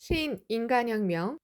신 인간혁명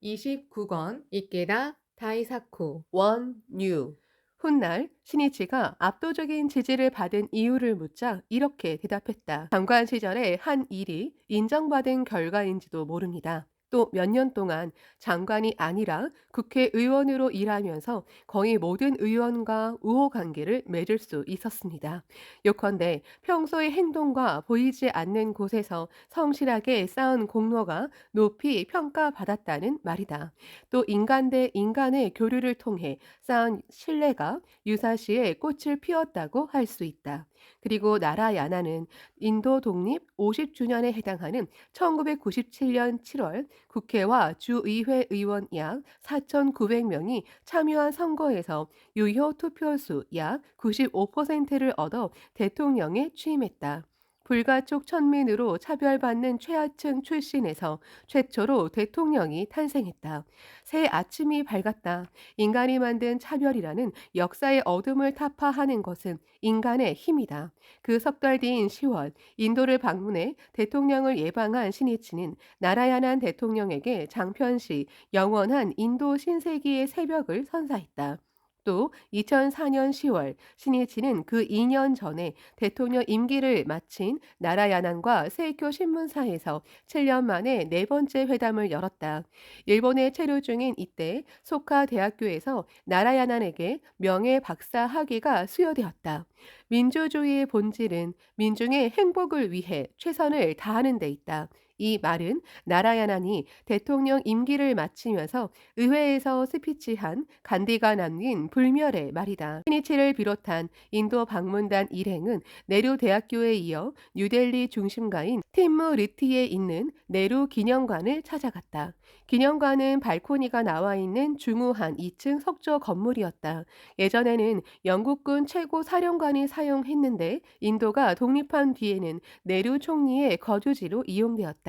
29권 이케다 다이사쿠 원유. 훗날 신이치가 압도적인 지지를 받은 이유를 묻자 이렇게 대답했다. 장관 시절에 한 일이 인정받은 결과인지도 모릅니다. 또 몇 년 동안 장관이 아니라 국회의원으로 일하면서 거의 모든 의원과 우호 관계를 맺을 수 있었습니다. 요컨대 평소의 행동과 보이지 않는 곳에서 성실하게 쌓은 공로가 높이 평가받았다는 말이다. 또 인간 대 인간의 교류를 통해 쌓은 신뢰가 유사시에 꽃을 피웠다고 할 수 있다. 그리고 나라 야나는 인도 독립 50주년에 해당하는 1997년 7월 국회와 주의회 의원 약 4,900명이 참여한 선거에서 유효 투표수 약 95%를 얻어 대통령에 취임했다. 불가촉 천민으로 차별받는 최하층 출신에서 최초로 대통령이 탄생했다. 새 아침이 밝았다. 인간이 만든 차별이라는 역사의 어둠을 타파하는 것은 인간의 힘이다. 그 석 달 뒤인 10월 인도를 방문해 대통령을 예방한 신이치는 나라야난 대통령에게 장편시 영원한 인도 신세기의 새벽을 선사했다. 또 2004년 10월 신이치는 그 2년 전에 대통령 임기를 마친 나라야난과 세이쿄 신문사에서 7년 만에 네 번째 회담을 열었다. 일본에 체류 중인 이때 소카 대학교에서 나라야난에게 명예 박사 학위가 수여되었다. 민주주의의 본질은 민중의 행복을 위해 최선을 다하는 데 있다. 이 말은 나라야난이 대통령 임기를 마치면서 의회에서 스피치한 간디가 남긴 불멸의 말이다. 신이치를 비롯한 인도 방문단 일행은 네루 대학교에 이어 뉴델리 중심가인 팀무르티에 있는 네루 기념관을 찾아갔다. 기념관은 발코니가 나와 있는 중후한 2층 석조 건물이었다. 예전에는 영국군 최고 사령관이 사용했는데 인도가 독립한 뒤에는 네루 총리의 거주지로 이용되었다.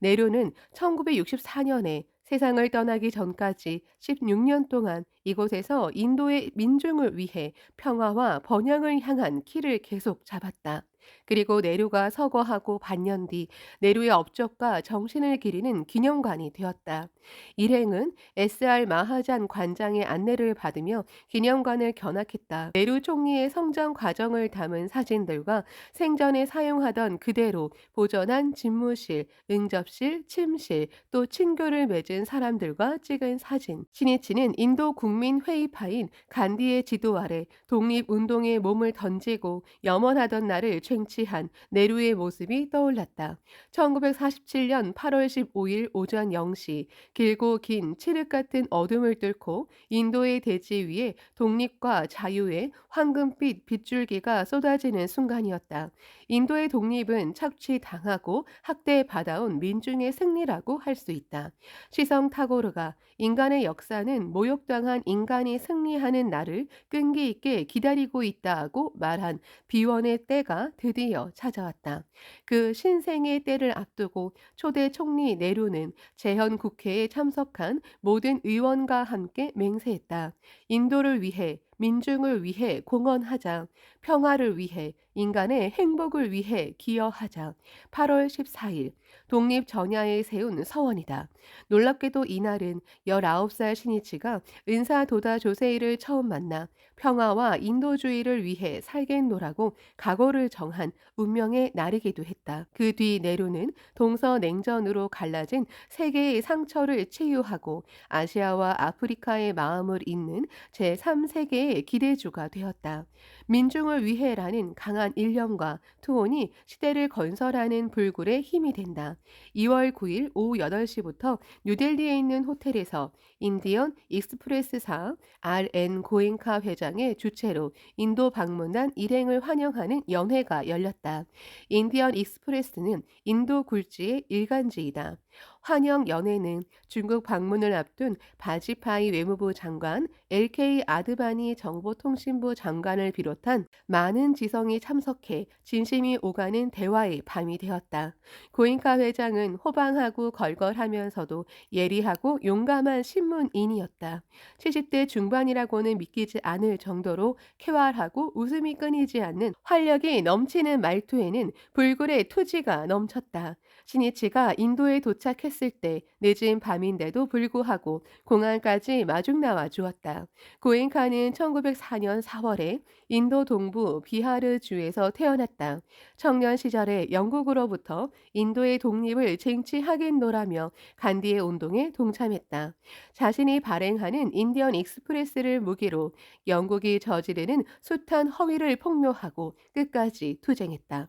네루는 1964년에 세상을 떠나기 전까지 16년 동안 이곳에서 인도의 민중을 위해 평화와 번영을 향한 키를 계속 잡았다. 그리고 네루가 서거하고 반년 뒤 네루의 업적과 정신을 기리는 기념관이 되었다. 일행은 SR 마하잔 관장의 안내를 받으며 기념관을 견학했다. 네루 총리의 성장 과정을 담은 사진들과 생전에 사용하던 그대로 보존한 집무실, 응접실, 침실, 또 친교를 맺은 사람들과 찍은 사진. 신이치는 인도 국민 회의파인 간디의 지도 아래 독립운동에 몸을 던지고 염원하던 날을 쟁취한 네루의 모습이 떠올랐다. 1947년 8월 15일 오전 0시 길고 긴 칠흑 같은 어둠을 뚫고 인도의 대지 위에 독립과 자유의 황금빛 빗줄기가 쏟아지는 순간이었다. 인도의 독립은 착취당하고 학대받아온 민중의 승리라고 할 수 있다. 시성 타고르가 인간의 역사는 모욕당한 인간이 승리하는 날을 끈기 있게 기다리고 있다고 말한 비원의 때가 드디어 찾아왔다. 그 신생의 때를 앞두고 초대 총리 네루는 재현 국회에 참석한 모든 의원과 함께 맹세했다. 인도를 위해 민중을 위해 공헌하자. 평화를 위해 인간의 행복을 위해 기여하자. 8월 14일 독립 전야에 세운 서원이다. 놀랍게도 이날은 19살 신이치가 은사 도다 조세이를 처음 만나 평화와 인도주의를 위해 살겠노라고 각오를 정한 운명의 날이기도 했다. 그 뒤 네루는 동서 냉전으로 갈라진 세계의 상처를 치유하고 아시아와 아프리카의 마음을 잇는 제3세계 의 기대주가 되었다. 민중을 위해라는 강한 일념과 투혼이 시대를 건설하는 불굴의 힘이 된다. 2월 9일 오후 8시부터 뉴델리에 있는 호텔에서 인디언 익스프레스사 RN 고행카 회장의 주최로 인도 방문한 일행을 환영하는 연회가 열렸다. 인디언 익스프레스는 인도 굴지의 일간지이다. 환영 연회는 중국 방문을 앞둔 바지파이 외무부 장관, LK 아드바니 정보통신부 장관을 비롯 한 많은 지성이 참석해 진심이 오가는 대화의 밤이 되었다. 고인카 회장은 호방하고 걸걸하면서도 예리하고 용감한 신문인이었다. 70대 중반이라고는 믿기지 않을 정도로 쾌활하고 웃음이 끊이지 않는 활력이 넘치는 말투에는 불굴의 투지가 넘쳤다. 신이치가 인도에 도착했을 때 늦은 밤인데도 불구하고 공항까지 마중 나와 주었다. 고엔카는 1904년 4월에 인도 동부 비하르 주에서 태어났다. 청년 시절에 영국으로부터 인도의 독립을 쟁취하겠노라며 간디의 운동에 동참했다. 자신이 발행하는 인디언 익스프레스를 무기로 영국이 저지르는 숱한 허위를 폭로하고 끝까지 투쟁했다.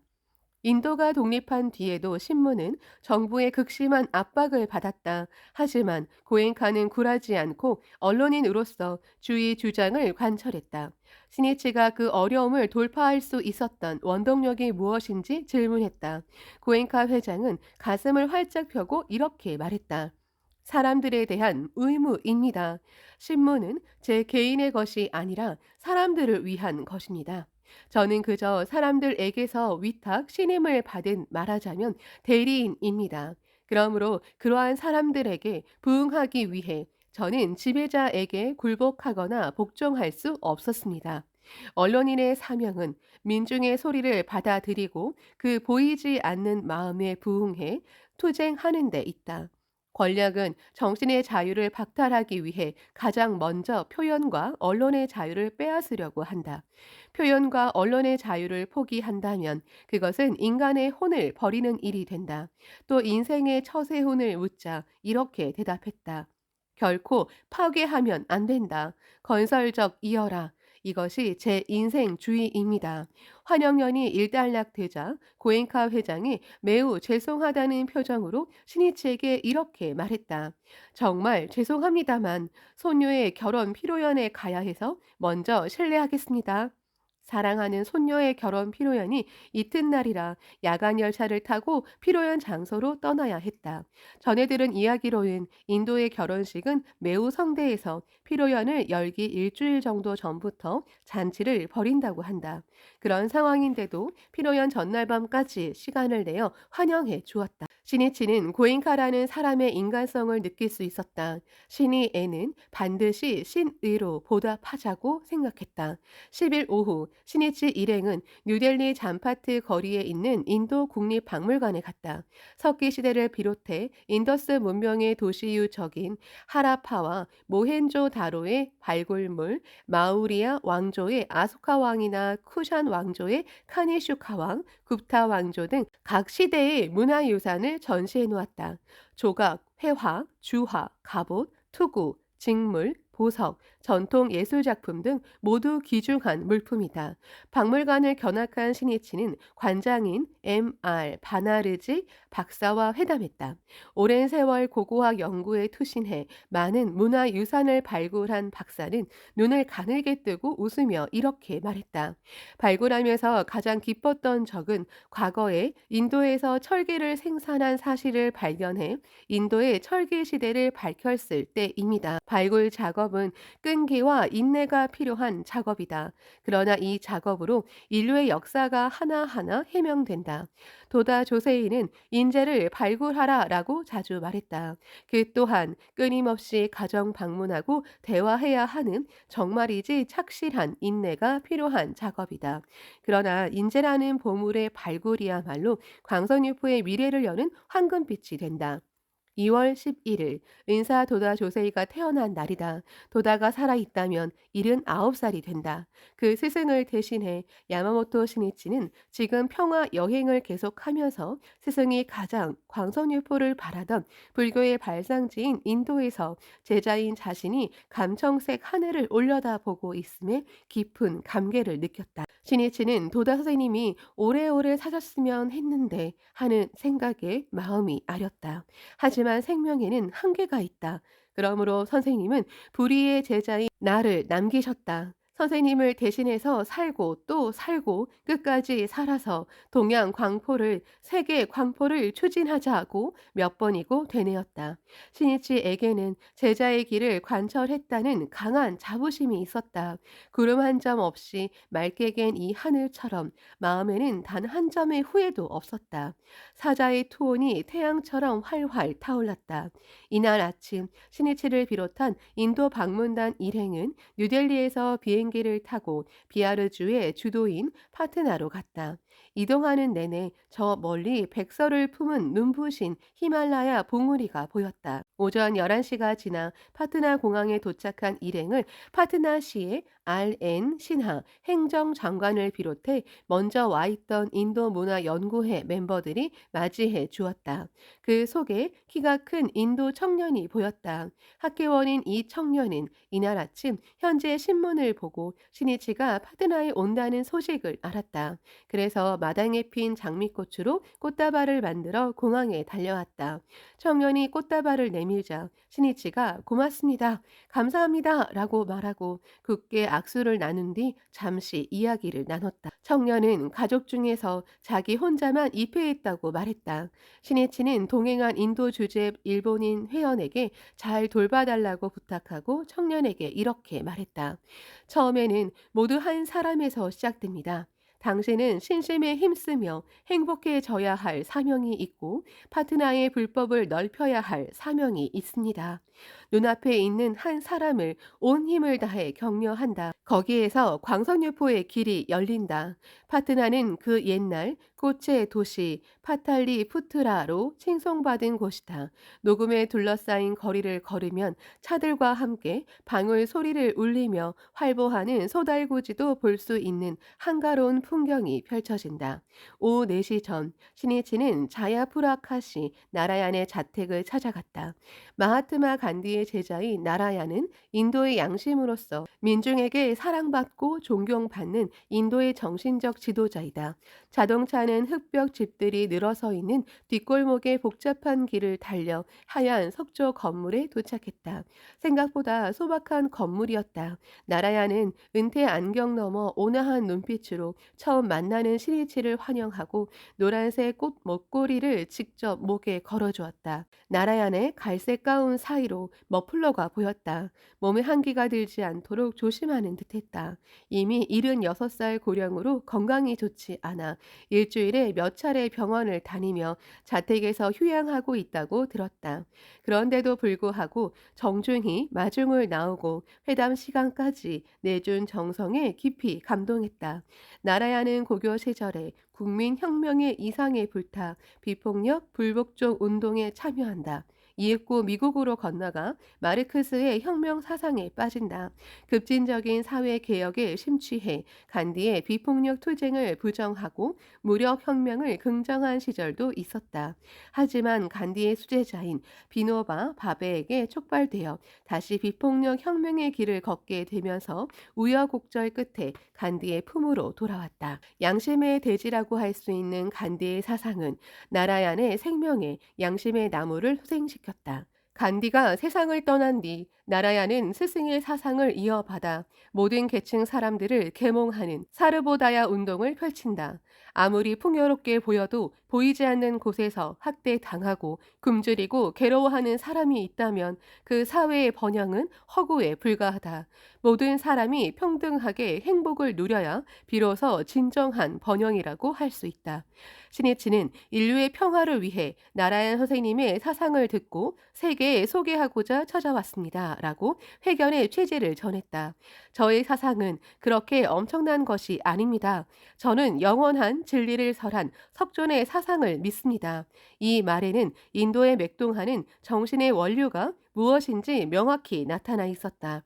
인도가 독립한 뒤에도 신문은 정부의 극심한 압박을 받았다. 하지만 고엔카는 굴하지 않고 언론인으로서 주의 주장을 관철했다. 시니치가 그 어려움을 돌파할 수 있었던 원동력이 무엇인지 질문했다. 고엔카 회장은 가슴을 활짝 펴고 이렇게 말했다. 사람들에 대한 의무입니다. 신문은 제 개인의 것이 아니라 사람들을 위한 것입니다. 저는 그저 사람들에게서 위탁 신임을 받은 말하자면 대리인입니다. 그러므로 그러한 사람들에게 부응하기 위해 저는 지배자에게 굴복하거나 복종할 수 없었습니다. 언론인의 사명은 민중의 소리를 받아들이고 그 보이지 않는 마음에 부응해 투쟁하는 데 있다. 권력은 정신의 자유를 박탈하기 위해 가장 먼저 표현과 언론의 자유를 빼앗으려고 한다. 표현과 언론의 자유를 포기한다면 그것은 인간의 혼을 버리는 일이 된다. 또 인생의 처세혼을 묻자 이렇게 대답했다. 결코 파괴하면 안 된다. 건설적 이어라. 이것이 제 인생 주의입니다. 환영연이 일단락되자 고엔카 회장이 매우 죄송하다는 표정으로 신이치에게 이렇게 말했다. 정말 죄송합니다만 손녀의 결혼 피로연에 가야 해서 먼저 실례하겠습니다. 사랑하는 손녀의 결혼 피로연이 이튿날이라 야간 열차를 타고 피로연 장소로 떠나야 했다. 전해 들은 이야기로는 인도의 결혼식은 매우 성대해서 피로연을 열기 일주일 정도 전부터 잔치를 벌인다고 한다. 그런 상황인데도 피로연 전날 밤까지 시간을 내어 환영해 주었다. 시니치는 고인카라는 사람의 인간성을 느낄 수 있었다. 신이 애는 반드시 신의로 보답하자고 생각했다. 10일 오후 시니치 일행은 뉴델리 잠파트 거리에 있는 인도 국립박물관에 갔다. 석기 시대를 비롯해 인더스 문명의 도시유적인 하라파와 모헨조 다로의 발굴물, 마우리아 왕조의 아소카 왕이나 쿠샨 왕조의 카니슈카 왕, 굽타 왕조 등 각 시대의 문화유산을 전시해 놓았다. 조각, 회화, 주화, 갑옷, 투구, 직물, 보석, 전통 예술 작품 등 모두 귀중한 물품이다. 박물관을 견학한 신이치는 관장인 M.R. 바나르지 박사와 회담했다. 오랜 세월 고고학 연구에 투신해 많은 문화 유산을 발굴한 박사는 눈을 가늘게 뜨고 웃으며 이렇게 말했다. 발굴하면서 가장 기뻤던 적은 과거에 인도에서 철기를 생산한 사실을 발견해 인도의 철기 시대를 밝혔을 때입니다. 발굴 작업은 끈기와 인내가 필요한 작업이다. 그러나 이 작업으로 인류의 역사가 하나하나 해명된다. 도다 조세이는 인재를 발굴하라 라고 자주 말했다. 그 또한 끊임없이 가정 방문하고 대화해야 하는 정말이지 착실한 인내가 필요한 작업이다. 그러나 인재라는 보물의 발굴이야말로 광선유포의 미래를 여는 황금빛이 된다. 2월 11일 은사 도다 조세이가 태어난 날이다. 도다가 살아있다면 79살이 된다. 그 스승을 대신해 야마모토 신이치는 지금 평화 여행을 계속하면서 스승이 가장 광선유포를 바라던 불교의 발상지인 인도에서 제자인 자신이 감청색 하늘을 올려다보고 있음에 깊은 감개를 느꼈다. 신이치는 도다 선생님이 오래오래 사셨으면 했는데 하는 생각에 마음이 아렸다. 하지만 생명에는 한계가 있다. 그러므로 선생님은 불의의 제자인 나를 남기셨다. 선생님을 대신해서 살고 또 살고 끝까지 살아서 동양 광포를 세계 광포를 추진하자고 몇 번이고 되뇌었다. 신이치에게는 제자의 길을 관철했다는 강한 자부심이 있었다. 구름 한 점 없이 맑게 갠 이 하늘처럼 마음에는 단 한 점의 후회도 없었다. 사자의 투혼이 태양처럼 활활 타올랐다. 이날 아침 신이치를 비롯한 인도 방문단 일행은 뉴델리에서 비행 비행기를 타고 비아르주의 주도인 파트나로 갔다. 이동하는 내내 저 멀리 백설을 품은 눈부신 히말라야 봉우리가 보였다. 오전 11시가 지나 파트나 공항에 도착한 일행을 파트나시의 RN 신하 행정장관을 비롯해 먼저 와 있던 인도 문화연구회 멤버들이 맞이해 주었다. 그 속에 키가 큰 인도 청년이 보였다. 학계원인 이 청년은 이날 아침 현재 신문을 보고 신이치가 파트나에 온다는 소식을 알았다. 그래서 마당에 핀 장미꽃으로 꽃다발을 만들어 공항에 달려왔다. 청년이 꽃다발을 내밀자 신이치가 고맙습니다. 감사합니다. 라고 말하고 굳게 악수를 나눈 뒤 잠시 이야기를 나눴다. 청년은 가족 중에서 자기 혼자만 입회했다고 말했다. 신이치는 동행한 인도 주재 일본인 회원에게 잘 돌봐달라고 부탁하고 청년에게 이렇게 말했다. 처음에는 모두 한 사람에서 시작됩니다. 당신은 신심에 힘쓰며 행복해져야 할 사명이 있고 파트나의 불법을 넓혀야 할 사명이 있습니다. 눈앞에 있는 한 사람을 온 힘을 다해 격려한다. 거기에서 광선유포의 길이 열린다. 파트나는 그 옛날 꽃의 도시 파탈리 푸트라로 칭송받은 곳이다. 녹음에 둘러싸인 거리를 걸으면 차들과 함께 방울 소리를 울리며 활보하는 소달구지도 볼 수 있는 한가로운 풍경이 펼쳐진다. 오후 4시 전 신이치는 자야푸라카시 나라얀의 자택을 찾아갔다. 마하트마 간디의 제자인 나라얀은 인도의 양심으로서 민중에게 사랑받고 존경받는 인도의 정신적 지도자이다. 자동차는 흑벽 집들이 늘어서 있는 뒷골목의 복잡한 길을 달려 하얀 석조 건물에 도착했다. 생각보다 소박한 건물이었다. 나라야는 은퇴 안경 너머 온화한 눈빛으로 처음 만나는 신이치를 환영하고 노란색 꽃 목걸이를 직접 목에 걸어주었다. 나라얀의 갈색 가운 사이로 머플러가 보였다. 몸에 한기가 들지 않도록 조심하는 듯했다. 이미 76살 고령으로 건강이 좋지 않아 일주일에 몇 차례 병원을 다니며 자택에서 휴양하고 있다고 들었다. 그런데도 불구하고 정중히 마중을 나오고 회담 시간까지 내준 정성에 깊이 감동했다. 나라야는 고교 시절에 국민혁명의 이상에 불타 비폭력 불복종 운동에 참여한다. 이윽고 미국으로 건너가 마르크스의 혁명 사상에 빠진다. 급진적인 사회 개혁에 심취해 간디의 비폭력 투쟁을 부정하고 무력 혁명을 긍정한 시절도 있었다. 하지만 간디의 수제자인 비노바 바베에게 촉발되어 다시 비폭력 혁명의 길을 걷게 되면서 우여곡절 끝에 간디의 품으로 돌아왔다. 양심의 대지라고 할 수 있는 간디의 사상은 나라얀의 생명에 양심의 나무를 소생시켰다. 시켰다. 간디가 세상을 떠난 뒤 나라야는 스승의 사상을 이어받아 모든 계층 사람들을 계몽하는 사르보다야 운동을 펼친다. 아무리 풍요롭게 보여도 보이지 않는 곳에서 학대당하고 굶주리고 괴로워하는 사람이 있다면 그 사회의 번영은 허구에 불과하다. 모든 사람이 평등하게 행복을 누려야 비로소 진정한 번영이라고 할 수 있다. 신이치는 인류의 평화를 위해 나라얀 선생님의 사상을 듣고 세계 에 소개하고자 찾아왔습니다. 라고 회견의 취지를 전했다. 저의 사상은 그렇게 엄청난 것이 아닙니다. 저는 영원한 진리를 설한 석존의 사상을 믿습니다. 이 말에는 인도에 맥동하는 정신의 원류가 무엇인지 명확히 나타나 있었다.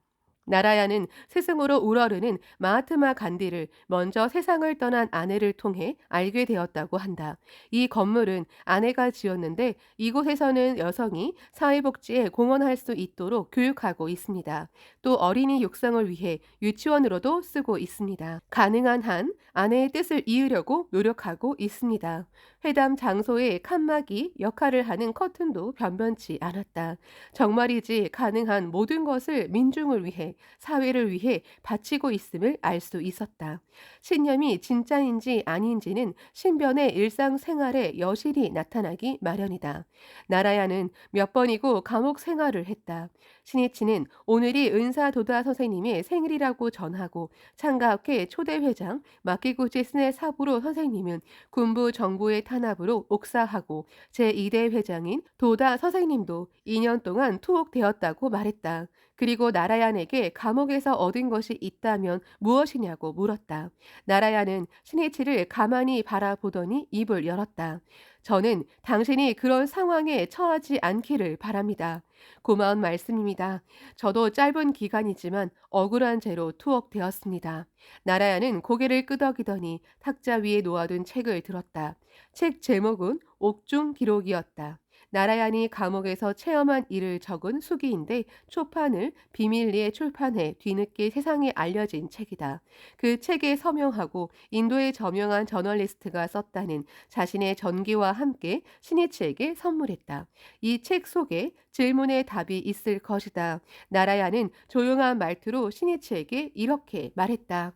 나라야는 스승으로 우러르는 마하트마 간디를 먼저 세상을 떠난 아내를 통해 알게 되었다고 한다. 이 건물은 아내가 지었는데 이곳에서는 여성이 사회복지에 공헌할 수 있도록 교육하고 있습니다. 또 어린이 육성을 위해 유치원으로도 쓰고 있습니다. 가능한 한 아내의 뜻을 이으려고 노력하고 있습니다. 회담 장소의 칸막이 역할을 하는 커튼도 변변치 않았다. 정말이지 가능한 모든 것을 민중을 위해 사회를 위해 바치고 있음을 알 수 있었다. 신념이 진짜인지 아닌지는 신변의 일상생활에 여실히 나타나기 마련이다. 나라야는 몇 번이고 감옥 생활을 했다. 신이치는 오늘이 은사도다 선생님의 생일이라고 전하고 창가학회 초대회장 마키구치 스네 사부로 선생님은 군부 정부의 탄압으로 옥사하고 제2대 회장인 도다 선생님도 2년 동안 투옥되었다고 말했다. 그리고 나라얀에게 감옥에서 얻은 것이 있다면 무엇이냐고 물었다. 나라얀은 신이치를 가만히 바라보더니 입을 열었다. 저는 당신이 그런 상황에 처하지 않기를 바랍니다. 고마운 말씀입니다. 저도 짧은 기간이지만 억울한 죄로 투옥되었습니다. 나라야는 고개를 끄덕이더니 탁자 위에 놓아둔 책을 들었다. 책 제목은 옥중 기록이었다. 나라얀이 감옥에서 체험한 일을 적은 수기인데 초판을 비밀리에 출판해 뒤늦게 세상에 알려진 책이다. 그 책에 서명하고 인도의 저명한 저널리스트가 썼다는 자신의 전기와 함께 신이치에게 선물했다. 이 책 속에 질문의 답이 있을 것이다. 나라야는 조용한 말투로 신이치에게 이렇게 말했다.